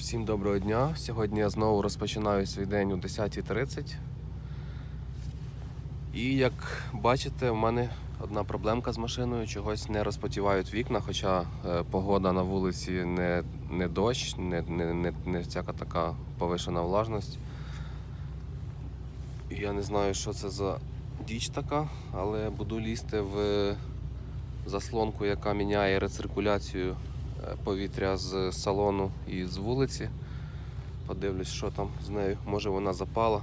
Всім доброго дня. Сьогодні я знову розпочинаю свій день о 10.30. І як бачите, в мене одна проблемка з машиною, чогось не розпотівають вікна, хоча е, погода на вулиці не, не дощ, не, не, не, не всяка така повишена влажність. Я не знаю, що це за діч така, але буду лізти в заслонку, яка міняє рециркуляцію повітря з салону і з вулиці. Подивлюсь, що там з нею. Може вона запала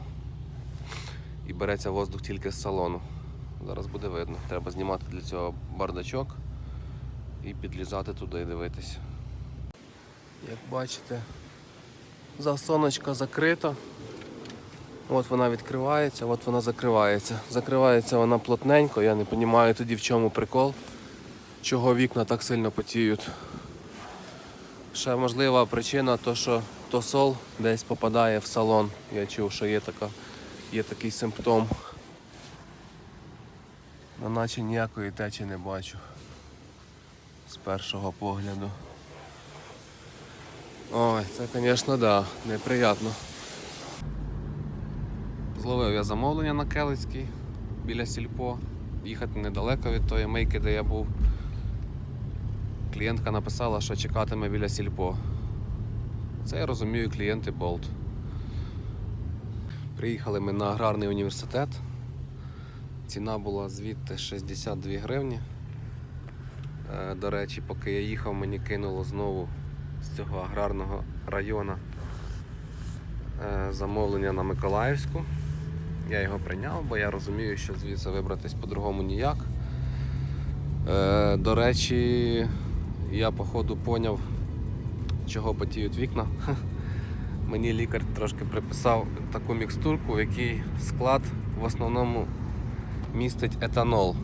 і береться воздух тільки з салону. Зараз буде видно. Треба знімати для цього бардачок і підлізати туди і дивитись. Як бачите, засоночка закрита. От вона відкривається, от вона закривається. Закривається вона плотненько, я не розумію тоді в чому прикол, чого вікна так сильно потіють. Ще можлива причина, то що тосол десь попадає в салон. Я чув, що є, така, є такий симптом. Ну, наче ніякої течі не бачу з першого погляду. Ой, це, звісно, да, неприємно. Зловив я замовлення на Келицький біля сільпо. Їхати недалеко від тої мийки, де я був. Клієнтка написала, що чекатиме біля сільпо. Це я розумію клієнти Болт. Приїхали ми на аграрний університет. Ціна була звідти 62 гривні. Е, До речі, поки я їхав, мені кинуло знову з цього аграрного району е, замовлення на Миколаївську. Я його прийняв, бо я розумію, що звідси вибратись по-другому ніяк. Е, До речі, я походу поняв, чого потіють вікна. Мені лікар трошки приписав таку мікстурку, в якій склад в основному містить етанол.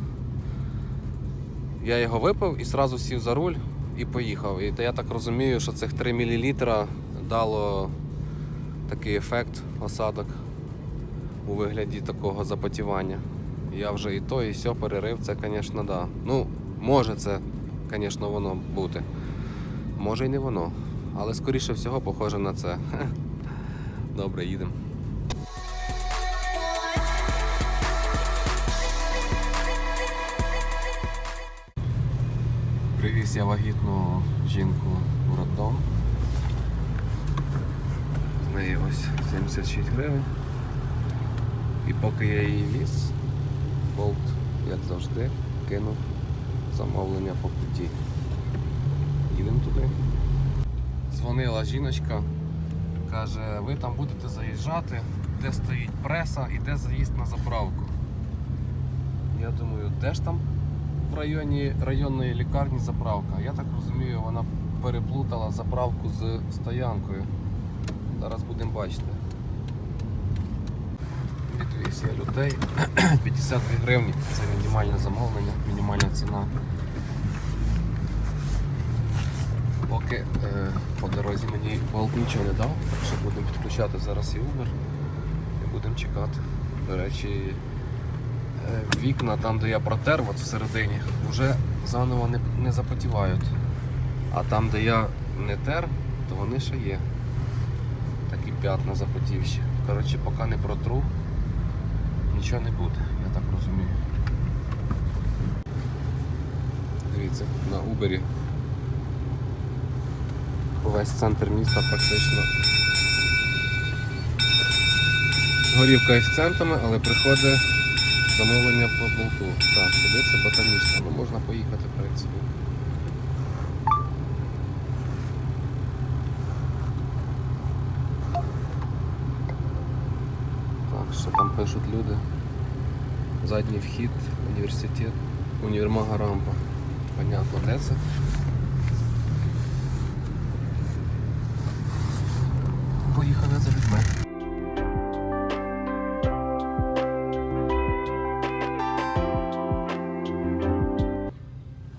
Я його випив і одразу сів за руль і поїхав. І я так розумію, що цих 3 мл дало такий ефект осадок у вигляді такого запотівання. Я вже і то, і сьо перерив, це, звісно, да. Ну, може це, звісно, воно бути. Може й не воно. Але скоріше всього похоже на це. Добре, їдемо. Привіз я вагітну жінку в роддом. З неї ось 76 гривень. І поки я її віз, болт, як завжди, кинув замовлення по путі. Їдемо туди. Дзвонила жіночка, каже, ви там будете заїжджати, де стоїть преса і де заїзд на заправку. Я думаю, де ж там в районі районної лікарні заправка? Я так розумію, вона переплутала заправку з стоянкою. Зараз будемо бачити. Відвіз я людей. 52 гривні. Це мінімальне замовлення, мінімальна ціна. Поки е, по дорозі мені Болт нічого не дав, так що будемо підключати зараз і Uber і будемо чекати. До речі, е, вікна там, де я протер, от всередині, вже заново не, не запотівають. А там, де я не тер, то вони ще є. Такі п'ятна запотівші. Коротше, поки не протру, нічого не буде, я так розумію. Дивіться, на Убері весь центр міста практично горів коефіцієнтами, але приходить замовлення по болту. Так, куди це ботанічна, ну можна поїхати в принципі. Так, що там пишуть люди? Задній вхід, університет, універмага рампа. Понятно, де це? Поїхали за людьми.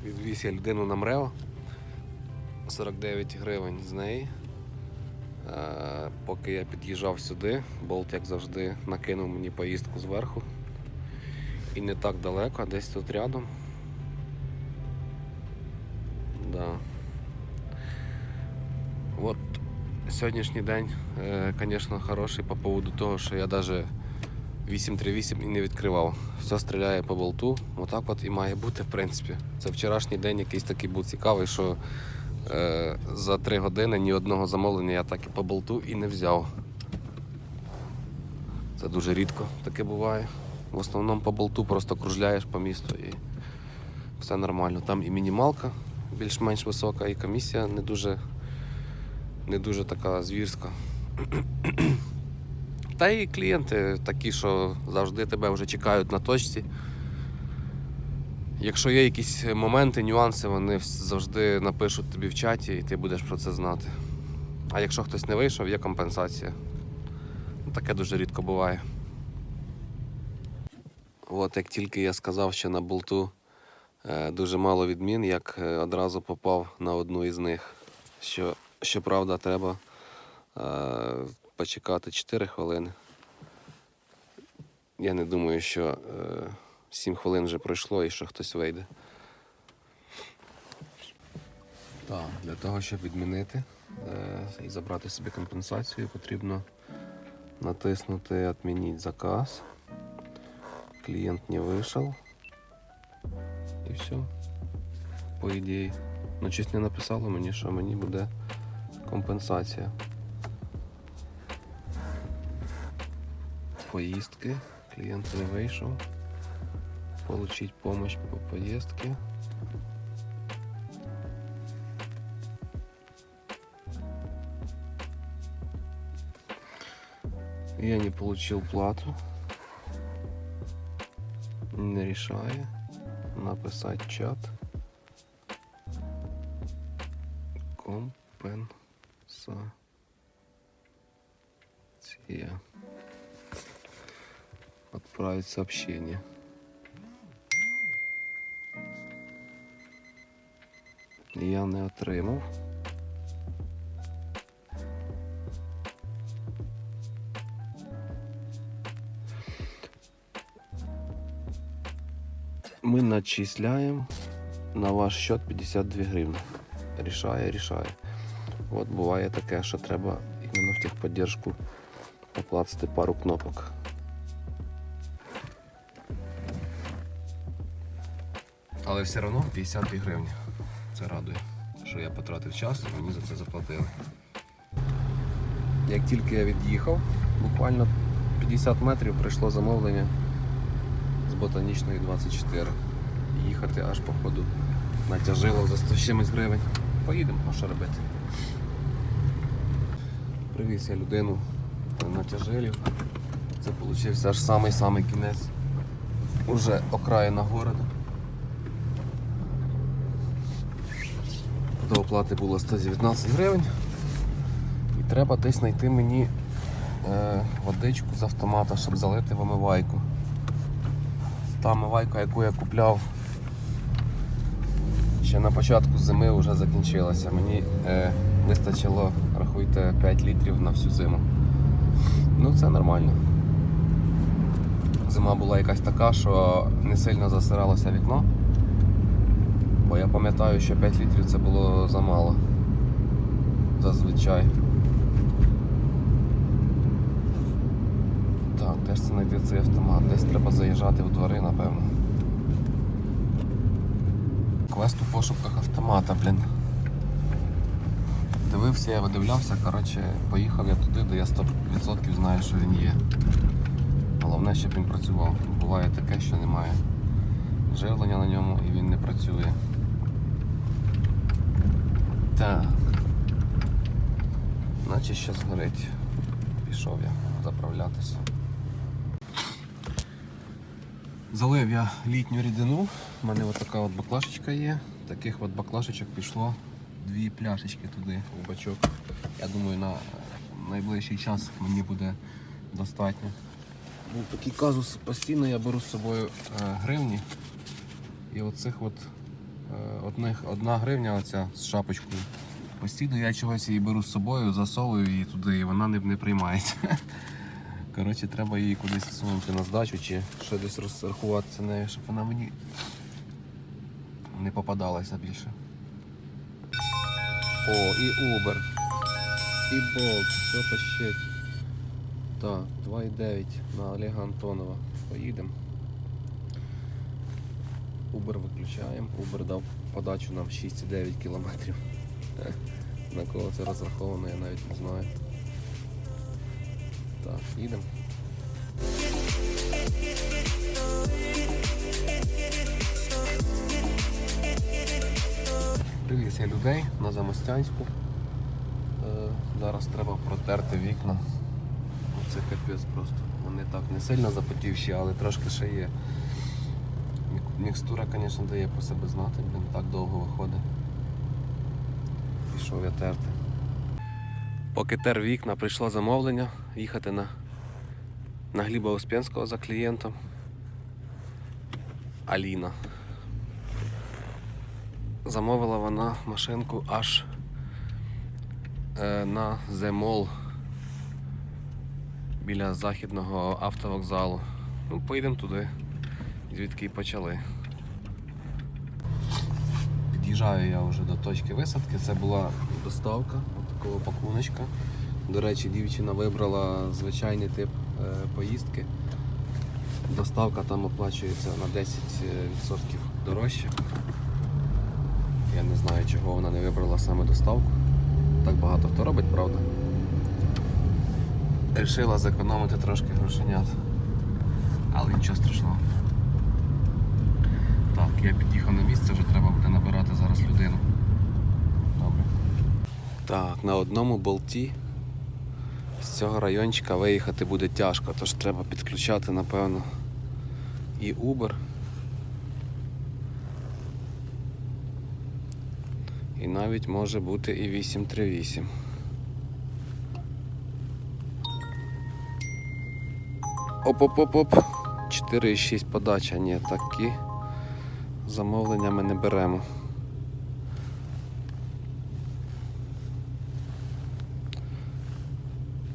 Відвіз я людину на МРЕО. 49 гривень з неї. Е, Поки я під'їжджав сюди, болт, як завжди, накинув мені поїздку зверху. І не так далеко, а десь тут рядом. Да. От сьогоднішній день, звісно, хороший по поводу того, що я навіть 838 і не відкривав. Все стріляє по болту. Отак от і має бути, в принципі. Це вчорашній день якийсь такий був цікавий, що е, за 3 години ні одного замовлення я так і по болту і не взяв. Це дуже рідко таке буває. В основному по болту просто кружляєш по місту і все нормально. Там і мінімалка більш-менш висока, і комісія не дуже, не дуже така звірська. Та і клієнти такі, що завжди тебе вже чекають на точці. Якщо є якісь моменти, нюанси, вони завжди напишуть тобі в чаті і ти будеш про це знати. А якщо хтось не вийшов, є компенсація. Ну, Таке дуже рідко буває. От як тільки я сказав, що на болту е, дуже мало відмін, як е, одразу попав на одну із них. Що, щоправда, треба е, почекати 4 хвилини. Я не думаю, що 7 хвилин вже пройшло і що хтось вийде. Так, для того, щоб відмінити е, і забрати собі компенсацію, потрібно натиснути «Отменить заказ». Клиент не вышел. І все. По ідеї. Ну, не написало мені, що мені буде компенсація. Поїздки. Клієнт не вийшов. Получить помощь по поїздці. Я не получил плату. Не рішає. Написати чат. Компенсация. Отправить сообщение. Я не отримав. Мы начисляем на ваш счет 52 гривни. Рішає, рішає. От буває таке, що треба іменно в техподдержку покласти пару кнопок. Але все одно 52 гривні. Це радує, що я потратив час і мені за це заплатили. Як тільки я від'їхав, буквально 50 метрів прийшло замовлення з ботанічної 24. Їхати аж по ходу натяжило за 100 чимось гривень. Поїдемо, а що робити. Привіз я людину на тяжилів. Це вийшов аж самий-самий кінець. Уже окраїна города. До оплати було 119 гривень. І треба десь знайти мені е, водичку з автомата, щоб залити в омивайку. Та омивайка, яку я купляв ще на початку зими, вже закінчилася. Мені е, вистачило, рахуйте, 5 літрів на всю зиму. Ну це нормально. Зима була якась така, що не сильно засиралося вікно. Бо я пам'ятаю, що 5 літрів це було замало. Зазвичай. Так, де ж це знайти цей автомат? Десь треба заїжджати в двори, напевно. Квест у пошуках автомата, блін. Дивився, я видивлявся, коротше, поїхав я туди, де я 100% знаю, що він є. Головне, щоб він працював. Буває таке, що немає живлення на ньому і він не працює. Так. Наче ще згорить. Пішов я заправлятися. Залив я літню рідину. У мене от така от баклашечка є. Таких от баклашечок пішло дві пляшечки туди у бачок. Я думаю, на найближчий час мені буде достатньо. Був такий казус, постійно я беру з собою е, гривні. І оцих от одних, одна гривня оця з шапочкою. Постійно я чогось її беру з собою, засовую її туди, і вона не, не приймається. Коротше, треба її кудись сунути на здачу чи ще десь розрахуватися нею, щоб вона мені не попадалася більше. О, і Uber. і болт, все пощить. Так, 2,9 на Олега Антонова. Поїдемо. Uber виключаємо. Uber дав подачу нам 6,9 кілометрів. На кого це розраховано, я навіть не знаю. Так, їдемо. Привіз людей на Замостянську. Е, зараз треба протерти вікна. Це капець просто. Вони так не сильно запотівші, але трошки ще є. Мік- Мікстура, звісно, дає по себе знати, блін, так довго виходить. Пішов я терти. Поки тер вікна прийшло замовлення їхати на, на Гліба Успенського за клієнтом. Аліна. Замовила вона машинку аж е, на Земол біля західного автовокзалу. Ну, поїдемо туди, звідки і почали. Під'їжджаю я вже до точки висадки. Це була доставка от такого пакуночка. До речі, дівчина вибрала звичайний тип е, поїздки. Доставка там оплачується на 10% дорожче. Я не знаю, чого вона не вибрала саме доставку. Так багато хто робить, правда? Рішила зекономити трошки грошенят. Але нічого страшного. Так, я під'їхав на місце, вже треба буде набирати зараз людину. Добре. Так, на одному болті з цього райончика виїхати буде тяжко, тож треба підключати, напевно, і Uber. І навіть може бути і 838. Оп-оп-оп-оп. 4,6 подача. Ні, такі замовлення ми не беремо.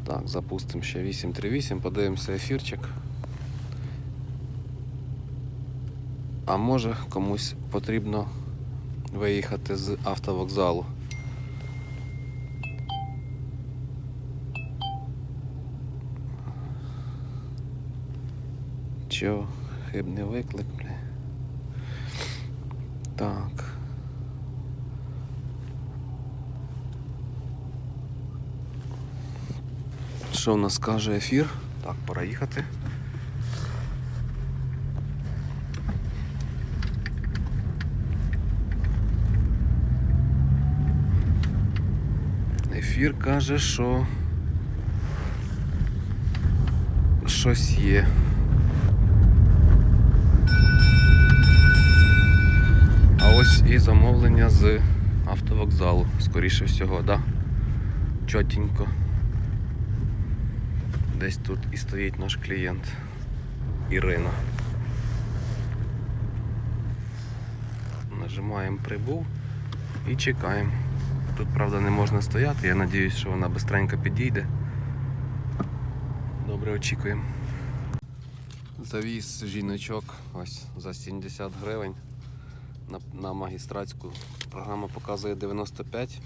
Так, запустимо ще 838, подивимося ефірчик. А може комусь потрібно виїхати з автовокзалу. Чо, хибний виклик, бля. Так. Що в нас каже ефір? Так, пора їхати. Ефір каже, що щось є. А ось і замовлення з автовокзалу, скоріше всього, да? Чотенько. Десь тут і стоїть наш клієнт Ірина. Нажимаємо прибув і чекаємо. Тут, правда, не можна стояти, я сподіваюся, що вона швидко підійде. Добре, очікуємо. Завіз жіночок ось за 70 гривень на, на магістратську. Програма показує 95,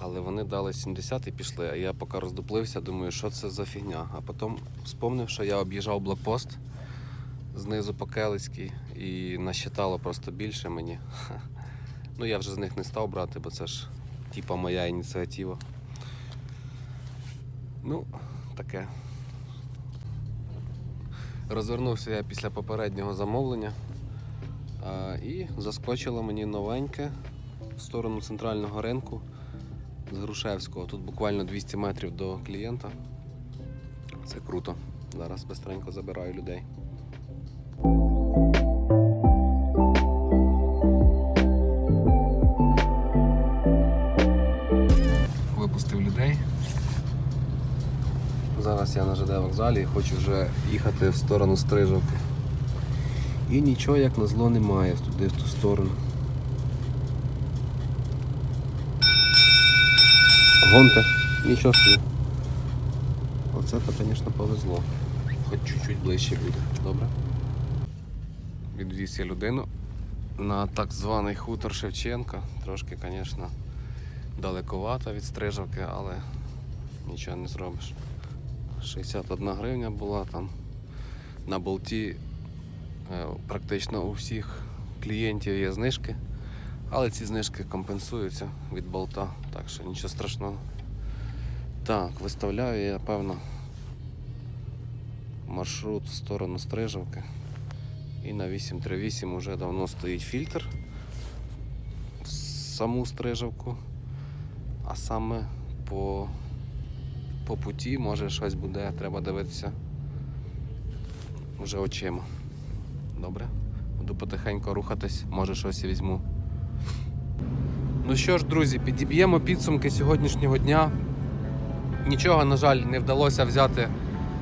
але вони дали 70 і пішли. А я поки роздуплився, думаю, що це за фігня. А потім вспомнив, що я об'їжджав блокпост знизу по Келицькій і насчитало просто більше мені. Ну я вже з них не став брати, бо це ж типа моя ініціатива. Ну, таке. Розвернувся я після попереднього замовлення і заскочило мені новеньке в сторону центрального ринку з Грушевського. Тут буквально 200 метрів до клієнта. Це круто. Зараз бистренько забираю людей. Випустив людей. Зараз я на ЖД вокзалі і хочу вже їхати в сторону Стрижовки. І нічого як на зло немає туди в ту сторону. Гонте, нічого собі. Оце то, звісно, повезло. Хоч чуть-чуть ближче буде, добре? Відвіз я людину на так званий хутор Шевченка. Трошки, звісно, далековато від Стрижовки, але нічого не зробиш. 61 гривня була там. На болті е, практично у всіх клієнтів є знижки, але ці знижки компенсуються від болта, так що нічого страшного. Так, виставляю я, певно, маршрут в сторону Стрижавки. І на 838 вже давно стоїть фільтр в саму Стрижавку, а саме по, по путі може щось буде, треба дивитися вже очима. Добре? Буду потихеньку рухатись, може щось і візьму. Ну що ж, друзі, підіб'ємо підсумки сьогоднішнього дня. Нічого, на жаль, не вдалося взяти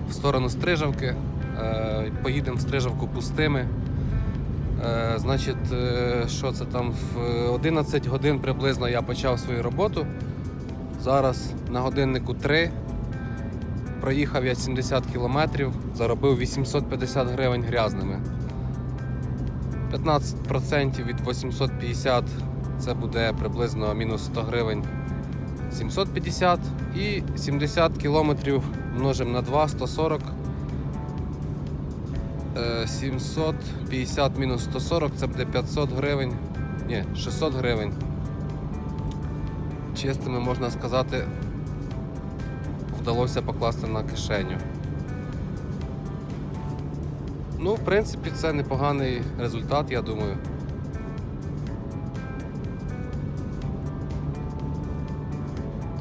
в сторону Стрижавки. Е, Поїдемо в Стрижавку пустими. Е, Значить, е, що це там в 11 годин приблизно я почав свою роботу. Зараз на годиннику 3. Проїхав я 70 кілометрів, заробив 850 гривень грязними. 15% від 850 це буде приблизно мінус 100 гривень 750 і 70 кілометрів множимо на 2 140. Е, 750 мінус 140 це буде 500 гривень. Ні, 600 гривень. Чистими можна сказати, вдалося покласти на кишеню. Ну, в принципі, це непоганий результат, я думаю.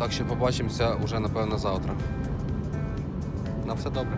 Так що побачимося уже напевно завтра. На все добре.